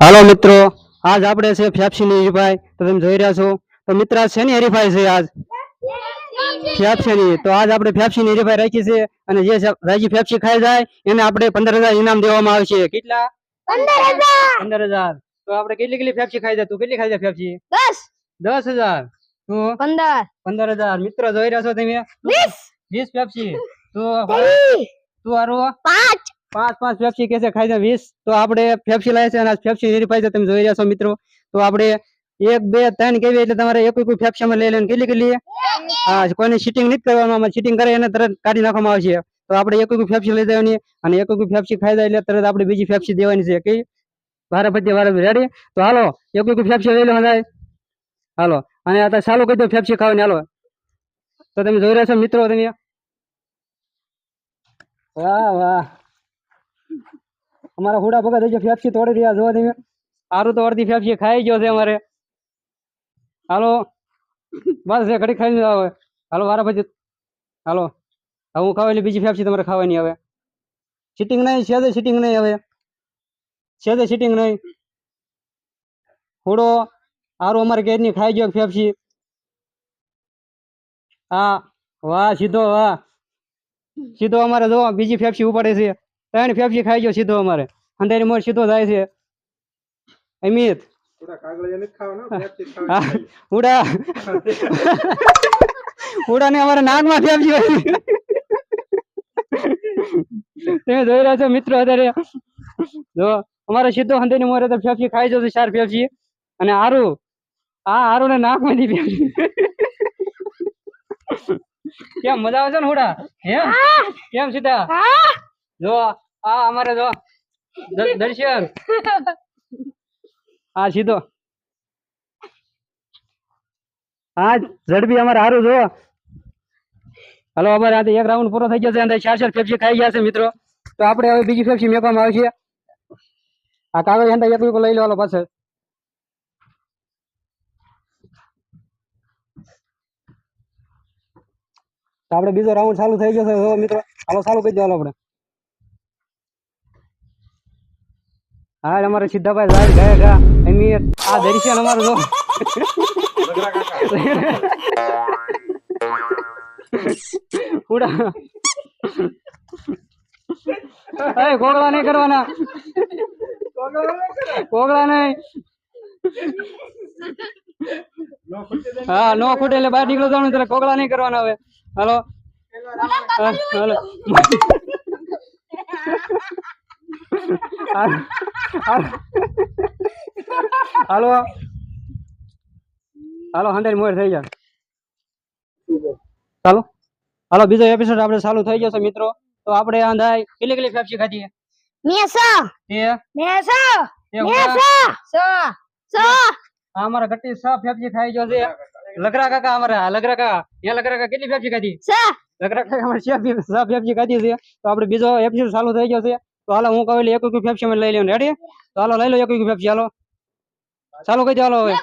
હાલો મિત્રો આજ આપણે છે ફેફસીની હરીફાઈ તો તમે જોઈ રહ્યા છો. તો મિત્ર શેની હરીફાઈ છે આજ? ફેફસીની. તો આજ આપણે ફેફસીની હરીફાઈ રાખી છે. અને જે રાજી ફેફસી ખાઈ જાય એને આપણે પંદર હજાર ઇનામ દેવામાં આવે છે. કેટલા? પંદર હજાર તો આપણે કેટલી કેટલી ફેફસી ખાઈ જાય? તું કેટલી ખાઈ જાય ફેફસી? દસ. દસ હજાર તું? પંદર. પંદર હજાર મિત્ર જોઈ રહ્યા છો તમે? વીસ. વીસ ફેફસી. તો? તું હારું? પાંચ. પાંચ પાંચ પેપ્સી કે છે, ખાઈ છે વીસ. તો આપણે પેપ્સી લાવે છે અને આ પેપ્સી વેરીફાઈ છે, તમે જોઈ રહ્યા છો મિત્રો. તો આપણે એક, બે, ત્રણ કેવી એટલે તમારે એક એક પેપ્સી માં લઈ લેવાની કેટલી કેટલી? હા, કોઈને સીટિંગ નથી કરવાનું અમારે સીટિંગ કરે એને તરત કાઢી નાખવામાં આવશે. તો આપણે એક એક પેપ્સી લઈ દેવાની અને એક એક પેપ્સી ખાઈ જાય એટલે તરત આપણે બીજી પેપ્સી દેવાની છે. કે વારે પછી ભારે રેડી તો હાલો, એક એક પેપ્સી લઈ લો હાલો, અને તો ચાલુ કરી દો પેપ્સી ખાવાની, હાલો. તો તમે જોઈ રહ્યા છો મિત્રો તમે. વાહ વાહ. અમારા હુડા ભગત હજી ફેફસી તોડી રહ્યા જોવા તમે. સારું તો અડધી ફેફસી ખાઈ ગયો છે અમારે. હાલો. બસ ઘડી ખાઈ આવે. હાલો, વારા પછી. હાલો. હવે હું ખાવ બીજી ફેફસી તમારે ખાવાની હવે. સિટિંગ નહીં, સેજે સિટિંગ નહીં હવે. સેજે સિટિંગ નહીં. હુડો. આરો અમારે ઘેરની ખાઈ ગયો ફેફસી. હા, વાહ, સીધો વાહ. સીધો અમારે જો, બીજી ફેફસી ઉપાડે છે. ત્રણ ફેફસી ખાઈ ગયો સીધો અમારે. અંધારી મોર સીધો જાય છે. અમિત. ઉડા ઉડા. ને અમારે નાકમાં ફેફસી હોય. તમે જોઈ રહ્યા છો મિત્રો અત્યારે. જો અમારે સીધો અંધારી મોરે તો ફેફસી ખાઈ જશે ચાર ફેફસી. અને હારું. આ હારું ને નાકમાંથી ફેફસી. કેમ મજા આવે છે ને હુડા કેમ કેમ સીધા? હા. જો, આ અમારે જો દર્શન. આ સીધો. હા ઝડપી અમારે સારું જો. હલો, અમારે આ એક રાઉન્ડ પૂરો થઈ ગયો છે અંદર ચાર ચાર ફેફસી ખાઈ ગયા છે, મિત્રો. તો આપણે હવે બીજી ફેફસી મેકવામાં આવશે આ કાગળ અંદર એક લઈ લેવાનો પાછળ. આપડે બીજો રાઉન્ડ ચાલુ થઈ ગયો છે મિત્રો. હાલો, ચાલુ કરી દેવાનો આપણે. હા અમારે સિદ્ધાભાઈ સાહેબ ગયા ગયા એમની આ દર્શન અમારું જો ઉડા. એ કોગળા નહીં કરવાના. કોગળા નહીં. હા નો ખૂટે એટલે બહાર નીકળો જવાનું એટલે કોગળા નહીં કરવાના હવે. હાલો. હાલો. હાલો. હાલો હંડ્રેડ મોર થઈ જાય ચાલો. હાલો બીજો એપિસોડ આપણે ચાલુ થઈ જશે મિત્રો. તો આપણે આંધાય કેટલી કેટલી ફેફસી ખાધી મેસા મેસા. મેસા સો. સો. અમારા ગટ્ટી સ ફેફસી ખાઈ ગયો છે. લગરા કાકા અમારા લગરા કાકા. એ લગરા કાકા કેટલી ફેફસી ખાધી? સા. લગરા કાકા અમારે સ ફેફ- ખાધી છે. તો આપણે બીજો એપિસોડ ચાલુ થઈ ગયો છે. તો હાલો, હું કહું એક એક ફેફસી લઈ લેવું રેડી તો હાલો, લઈ લો, એક એક ફેફસી હાલો. ચાલુ, કઈ ચાલો હવે.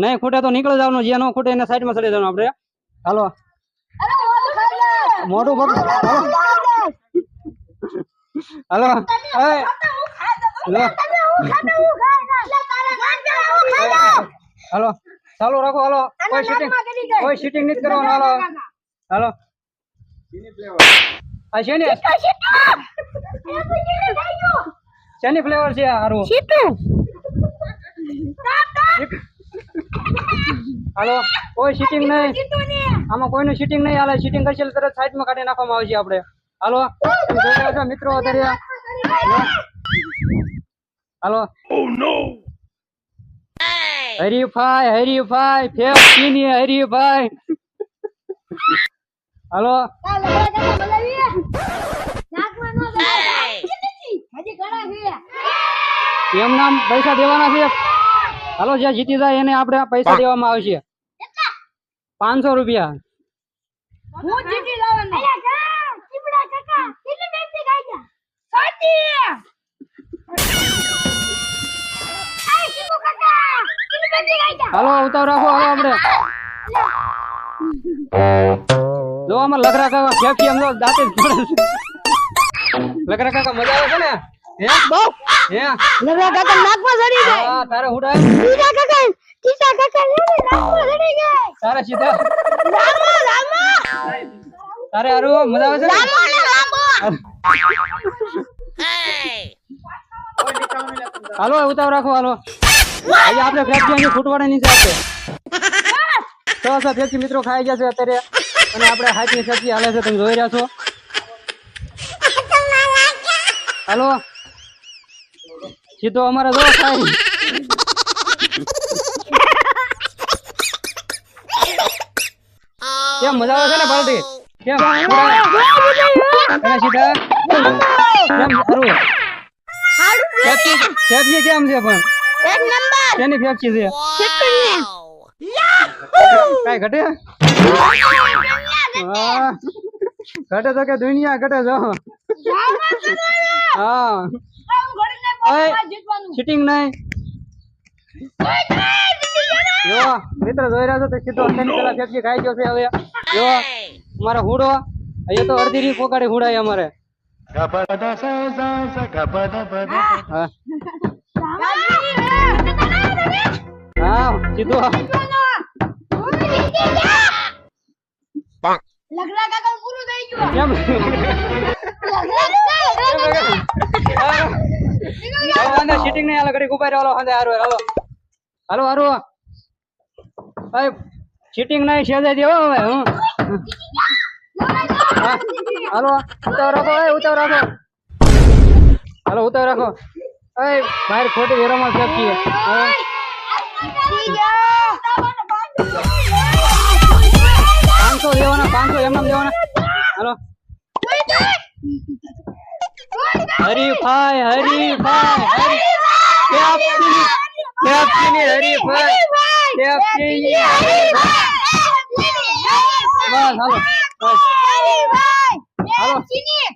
નહીં, ખૂટે તો નીકળી જવાનું જે ન ખૂટે એને સાઈડમાં ચડી જવાનું આપણે. હાલો. મોટું પગ હાલો. હાલો. ચાલુ, રાખો, હાલો. કોઈ શૂટિંગ કોઈ શૂટિંગ નથી કરવાનું, હાલો. હાલો. છે ને? શેની ફ્લેવર છે આ હારું? હાલો કોઈ શીટિંગ નહીં. આમાં કોઈનું શીટિંગ નહીં હાલે શીટિંગ કરશે એટલે તરત સાઈડમાં કાઢી નાખવામાં આવશે આપણે. હાલો છો મિત્રો અત્યારે હાલો. હરીફાઈ હરીફાઈ ફેફસીની હરીફાઈ. હાલો. એમ નામ પૈસા દેવાના છે. હાલો જે જીતી જાય એને આપણે પૈસા દેવામાં આવશે પાંચસો રૂપિયા. હું જીતી લાવવાનો ચીપડા કાકા કેટલી બેસી ગઈ જા સાચી હાલો ઉતાવ રાખો હાલો આપણે. આમાં લગરા કાકા ફેફસી આમ જો દાંતે લગરા કાકા મજા આવે છે ને? હે? બહુ. હે? લગડા કાકા નાકમાં ચડી જાય. હા તારે હુડા ટીટા કાકા ટીટા કાકા લેને નાકમાં ચડી જાય. તારે સીધા? લાંબો લાંબો. તારે હારું મજા આવે છે? લાંબો ને? લાંબો હાલો ઉતાવ રાખો હાલો. આજે આપણે ફેક્ટરી ફૂટવાડા નીચે આપે તો છ મિત્રો ખાઈ ગયા છે અત્યારે. અને આપણે હાથની સબ્જી હાલે છે તમે જોઈ રહ્યા છો? હાલો? સીધો અમારે જો ખાઈ કેમ મજા આવે છે ને પાર્ટી? કેમ? સીધા? કેમ સારું? કેમ છે પણ? એક નંબર શેની ફેક્ટરી છે? કાંઈ ઘટે? ઘટે તો કે દુનિયા ઘટે જો હા. નહીં નહીં. જો મિત્ર જોઈ રહ્યા છો તો સીધો પેલા ખાઈ ગયો છે હવે. જો અમારે હુડો અહીંયા તો અડધી રીત પોકાડી હુડાય અમારે. હા. હા સીધો લગડા કાકા પૂરું થઈ ગયું કેમ લગડા સિટિંગ નહીં હાલો ઘડીક ઊભા રહ્યો હાલો હારો હાલો હાલો હારો ભાઈ સિટિંગ નહીં સેજાઈ દે હો હવે હું હાલો ઉતાવ રાખો એ ઉતાવ રાખો હાલો ઉતાવ રાખો એ બહાર ખોટી વેરામાં ફેંકીએ. પાંચસો દેવાના પાંચસો એમ દેવાના હાલો. હરીફાઈ હરીફાઈ હરી પેપ્સીની પેપ્સીની હરીફાઈ હાલો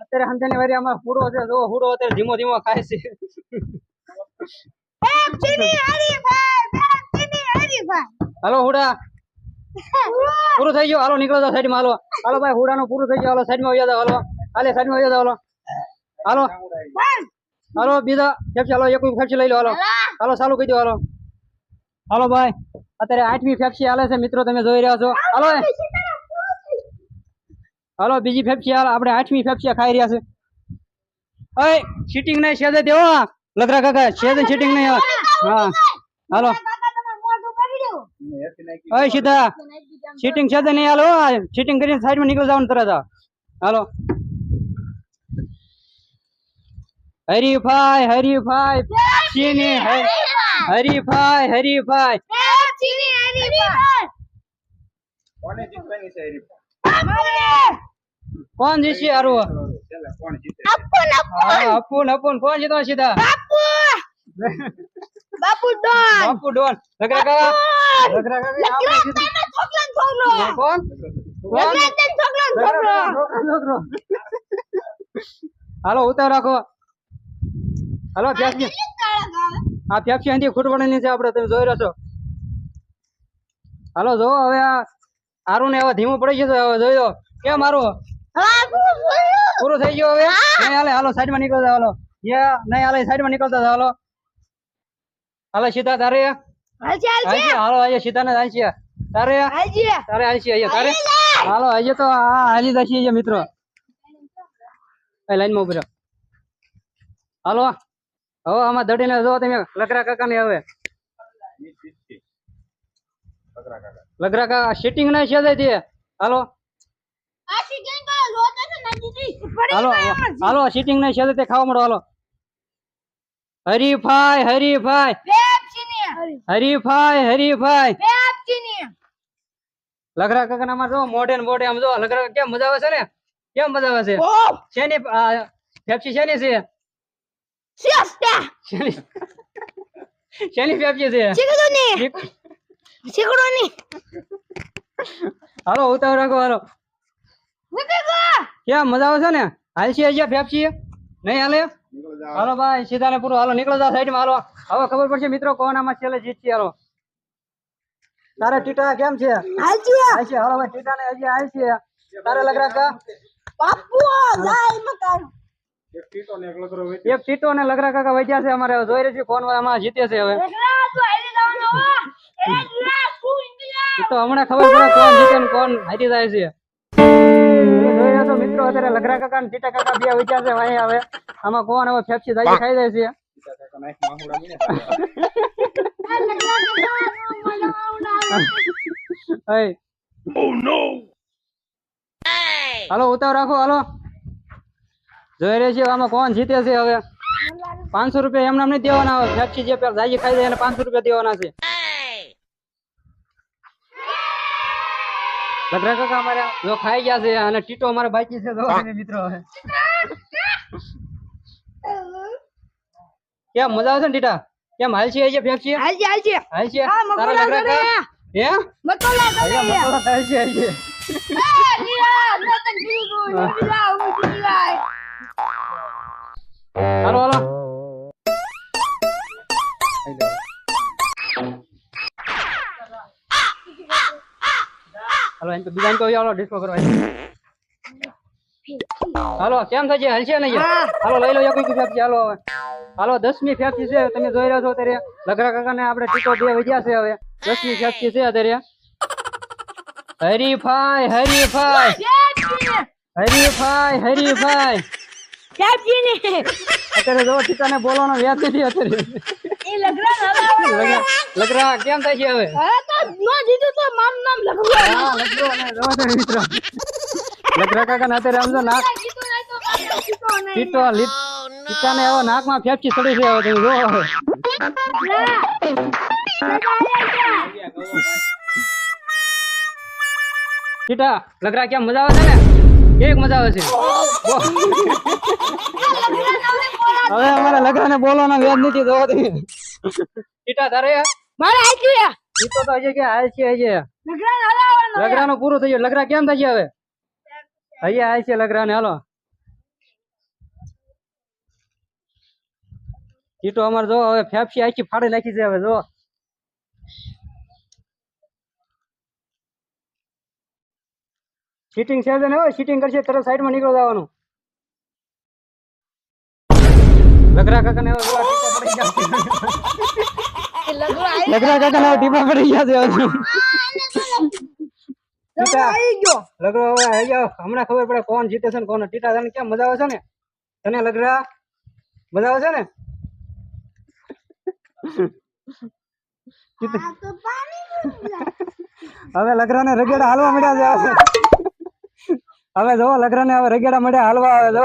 અત્યારે હંધાની વારી અમારો હુડો છે જો હુડો અત્યારે ધીમો ધીમો ખાય છે. હાલો હુડા. પૂરું થઈ ગયું. હાલો નીકળો જાઓ સાઈડમાં હાલો. હાલો ભાઈ હુડાનું પૂરું થઈ ગયું. હાલો સાઈડમાં જાઓ હાલો. હાલે સાઈડમાં વયા જાઓ હાલો. હાલો. હાલો બીજા ફેફસી હાલો એક ફેફસી લઈ લો હાલો. હાલો. ચાલુ કહી દો હાલો. હાલો ભાઈ. અત્યારે આઠમી ફેફસી હાલે છે મિત્રો તમે જોઈ રહ્યા છો. હાલો હાલો બીજી ફેફસી હાલ. આપણે આઠમી ફેફસી ખાઈ રહ્યા છે. અય સીટિંગ નહીં શેદે દેવો. લગરા કાકા શેદે સીટિંગ નહીં હા. હાલો. ઓય સીધા. ચીટિંગ છે નહીં હાલો ચીટિંગ કરીને સાઈડમાં નીકળી જવાનું તરત. હાલો. હરીફાઈ હરીફાઈ ચીની હરી- હરીફાઈ હરીફાઈ. કોણ જીતશે હારું? અપુન અપુન કોણ જીતવા સીધા? બાપુ ડોન. બાપુ ડોન. કાકા. કાકા છોકરો કોણ? છોકરો છોકરો. હાલો ઉતાર રાખો. હાલો ફેફસી આ ફેફસી અહીંથી ખૂટવાની છે આપણે તમે જોઈ રહ્યો છો હાલો જો હવે આ હારું ને હવે ધીમું પડી ગયું હવે જોઈ લો. કેમ મારું પૂરું થઈ ગયું હવે? નહીં હાલે હાલો સાઈડમાં નીકળતા હાલો. યા નહીં હાલે સાઈડમાં નીકળતા જાઓ, હાલો. હાલો સીતા તારે? હાજી હાલો આજે સીધા ને હાલશી. તારે? તારે હાલશી અહીંયા તારે? હાલો આજે તો આ હાલી જશે અહીંયા મિત્રો. એ લાઈનમાં ઊભી રહો. હાલો હવે આમાં દડીને જો તમે લગરા કાકા ને હવે. લગરા કાકા સીટિંગ ના છે તે. હાલો. છે હાલો. હાલો સીટિંગ ના છે તે ખાવા મળો હાલો. હરીફાઈ હરીફાઈ. પેપ્સીની હરીફાઈ. હરીફાઈ લગરા કાકા ના. જો મોઢે ને મોઢે આમ જો લગરા કાકા કેમ મજા આવે છે ને? કેમ મજા આવે છે? શેની આ શેની છે? શેની? પેપ્સી છે? શીખડોની. શીખડોની. હાલો ઉતાવળ રાખો હાલો. કેમ મજા આવે છે ને? હાલશી અહીંયા પેપ્સી નહીં હાલે? હાલો ભાઈ સીધા ને પૂરું હાલો નીકળો જાઓ સાઈડમાં હાલો. હવે ખબર પડશે મિત્રો કોણ આમાં છેલ્લે જીતશે હાલો. તારે ટીટા કેમ છે? હાલો ભાઈ ટીટા ને હજી તારે બાપુ જાય મકાન એક ટીટો ને લગરા કાકા વચ્યા છે અમારે. હવે જોઈ રહી છે કોણ આમાં જીતે છે હવે. તો હમણાં ખબર પડે કોણ જીતે ને કોણ હારી જાય છે. જોઈ મિત્રો અત્યારે લગરા કાકા ને ટીટા કાકા બે વચ્યા છે હવે આમાં કોણ હવે ફેફસી દાજી ખાઈ જાય છે. હાલો ઉતાવ રાખો હાલો. જોઈ રહી છે આમાં કોણ જીતે છે હવે? પાંચસો રૂપિયા એમને નહીં દેવાના ફેફસી જે પેલા દાજી ખાઈ જાય એને પાંચસો રૂપિયા દેવાના છે. લગરા કાકા અમારે જો ખાઈ ગયા છે અને ટીટો અમારે બાકી છે જો મિત્રો કેમ મજા આવશે ને ટીટા? કેમ હાલ છે જે છે હાલ છે હાલ છે હા, તારા મકોડા લગરા કરે. હે? મકોલા કરે મકોડા થાય છે હાલ છે હું હાલો હાલો. હાલો એમ તો બીજા તો હાલો ડિસ્કો કરવા. હાલો કેમ થશે? હલશે ને હાલો લઈ લો એક એક ફેફસી હાલો હવે. હાલો દસમી ફેફસી છે. તમે જોઈ રહ્યા છો અત્યારે લગરા કાકા ને આપણે ટીકો બે વધ્યા છે હવે. દસમી ફેફસી છે અત્યારે. હરીફાઈ હરીફાઈ. હરીફાઈ હરીફાઈ. અત્યારે જો ટીકાને બોલવાનો વ્યાજ નથી અત્યારે. એ લગરા લગરા કેમ થાય છે હવે? હવે તો નો જીતું તો મારું નામ હા લગરો અને રવા દે મિત્રો. લગરા કાકા ને અત્યારે સમજો નાક લીટ હવે નાકમાં ફેફસી ચડી છે હવે તમે જો લગરા કેમ મજા આવે છે ને? કેવી મજા આવે છે? હવે અમારે લગરાને બોલવાનો વ્યાજ નથી જોવા તમે. ટીટા તારે મારે આઈટી ટીટો તો હજી કે હાલ છે હજી લગડા હલાવવાનો લગરાનો પૂરો થઈ ગયો. લગરા કેમ થઈ હવે? હજી હાલ છે લગરાને હાલો. ટીટો અમારે જો હવે ફેફસી આખી ફાડી નાખી છે હવે જો. શીટિંગ છે ને હોય સીટિંગ કરશે તરત સાઈડમાં નીકળો જવાનું. લગરા કાકાને હવે લગરા કાકા ને હવે ટીપા પડી ગયા છે. ટીટા. આવી ગયો. લગરો હવે આવી ગયો. હમણાં ખબર પડે કોણ જીતે છે ને કોણ ટીટા તને કેમ મજા આવે છે ને? તને લગરા મજા આવે છે ને? આ તો પાણી હવે લગરાને રગેડા હાલવા મળ્યા છે. હવે હવે જો લગરાને હવે રગેડા મળ્યા હાલવા આવે જો.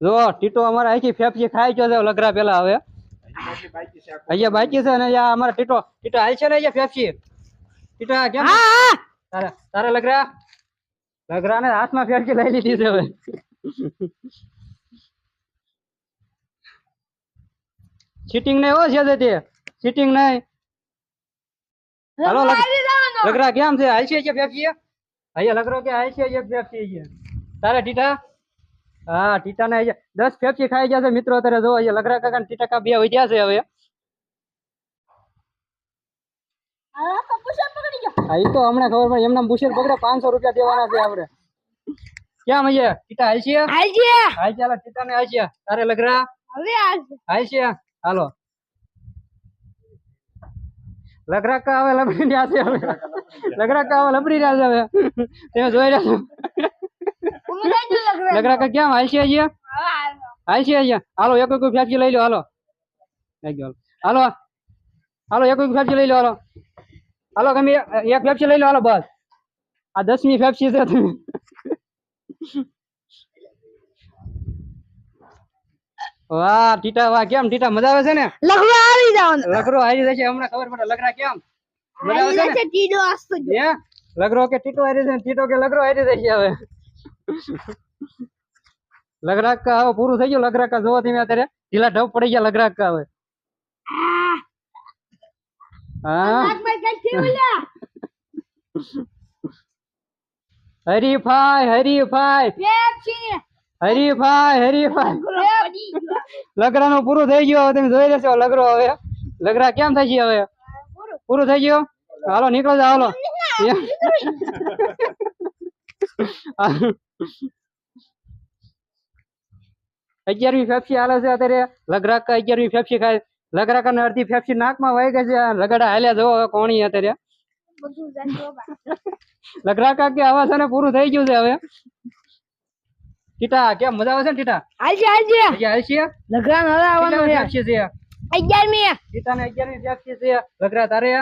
જો ટીટો અમારે આખી ફેફસી ખાઈ ગયો છે લગરા પેલા હવે. અહીંયા બાકી છે ને અહીંયા અમારા ટીટો ટીટો હાલ છે ને અહીંયા ફેફસી ટીટા કેમ? હા તારા તારા લગરા? લગરા ને હાથમાં ફેરકી લઈ લીધી છે હવે. સીટિંગ નહીં હો છે તે સીટિંગ નહીં. હાલો લગ- આવી જવાનો. લગરા કેમ છે? હાલ છે ફેફસી અહીંયા લગરો કે હાલ છે ફેફસી છે તારા ટીટા? હા ટીટા ના દસ ફેફસી ખાઈ ગયા છે મિત્રો અત્યારે. જો અહીંયા લગરા કાકા ટીટા કા બે વધ્યા છે હવે. હા એ તો હમણાં ખબર પડે એમના બુશેર પકડે પાંચસો રૂપિયા દેવાના છે આપણે. કેમ અહીંયા ટીટા હાલ છે હાલજી હાલ ચાલો ટીટા ને હાલ છે તારે લગરા? હવે હાલ છે. હાલો લગરા કા હવે લબડી રહ્યા છે હવે. લગરા કા હવે લબડી રહ્યા છે હવે. તમે જોઈ રહ્યા છો. લગડા લગરા કા કેમ? હાલ છે અહીંયા હાલ. છે હાલો એક એક ફેફસી લઈ લો હાલો. લઈ ગયો હાલો. હાલો એક એક ફેફસી લઈ લો હાલો. હાલો ગમે એક- ફેફસી લઈ લો હાલો બસ. આ દસમી ફેફસી છે તમે વાહ ટીટા વાહ કેમ? ટીટા મજા આવે છે ને? લગડા આવી જાવ લગરો હારી જશે હમણાં ખબર પડે. લગરા કેમ? મજા આવે છે ટીડો આસ્તો હે? લગરો કે ટીટો આવી છે ટીટો કે લગરો આવી જશે હવે? લગરા કા હવે પૂરું થઈ ગયું લગરાકા જોવો તમે અત્યારે ઢીલા ઢબ પડી ગયા લગરાકા હવે. હરીફાઈ હરીફાઈ. હરીફાઈ હરીફાઈ. લગરા નું પૂરું થઈ ગયું હવે તમે જોઈ લેશો લગરો હવે. લગરા કેમ થઈ ગયો હવે? પૂરું થઈ ગયું? હાલો નીકળો જાઓ હાલો. અગિયારમી ફેફસી હાલે છે અત્યારે. લગરાકા અગિયારમી ફેફસી ખાય. લગરાકા ને અડધી ફેફસી નાકમાં વહી ગઈ છે. લગડા હાલ્યા જવો હવે કોણી અત્યારે. લગરાકા કે આવા છે ને પૂરું થઈ ગયું છે હવે. ટીટા કેમ મજા આવે છે ને ટીટા? હાલશે હાલશે. હાલશે લગરા હરાવવાનું કેટલામી છે. ફેફસી છે? અગિયારમી. ટીટા ને અગિયારમી ફેફસી છે. લગરા તારે?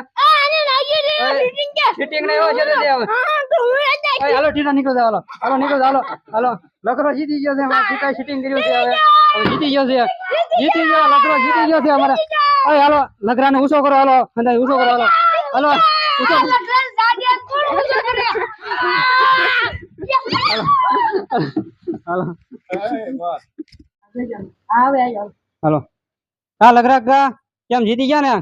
આ આને લાગી રે ઓય. મીટિંગ કે ફિટિંગ ને એવો છે તે હવે હા તો હું હતા ઓય, હાલો ટીટા નીકળો હાલો. હાલો નીકળો હાલો. હાલો લકરો જીતી ગયો છે અમારે ટીટા શૂટિંગ કર્યું છે હવે. હવે જીતી ગયો છે. જીતી ગયો. લકરો જીતી ગયો છે અમારે. ઓય હાલો લકરાને ઊંચો કરો હાલો. અંદર ઊંચો કરો હાલો. હાલો ઊંચો કરો. લગરાન દાદા કોણ ઊંચો કરે? હાલો. હાલો. હા લગરા કા? કેમ જીતી ગયા ને?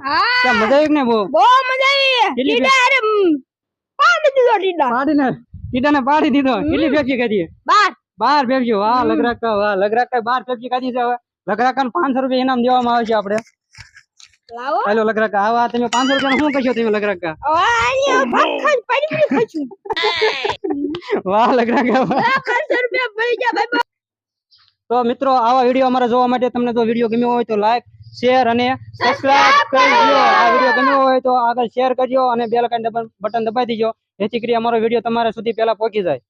કેમ મજા આવી ને બહુ? બહુ મજા આવી. કેટલી અરે પાડી દીધો ટીડા પાડીને? ને પાડી દીધો? કેટલી ફેંકી ખાધી બાર. બાર ફેફસી વાહ લગરાકા વાહ લગરાકા બાર ફેંકી ખાધી છે હવે. લગરાકા કા પાંચસો રૂપિયા ઇનામ દેવામાં આવે છે આપણે. લાવો. હેલો લગરાકા આવા તમે પાંચસો રૂપિયા શું કહેશો તમે લગરાકા? પડી પડી વાહ લગરાકા વાહ. ખાસો રૂપિયા પડી ગયા ભાઈ તો મિત્રો આવા વીડિયો અમારા જોવા માટે તમને જો વીડિયો ગમ્યો હોય તો લાઈક શેર અને સબસ્ક્રાઇબ કરજો આ વીડિયો ગમ્યો હોય તો આગળ શેર કરજો અને બેલ આઇકન બટન દબાવી દેજો. જેથી કરી અમારો વીડિયો તમારા સુધી પહેલા પહોંચી જાય.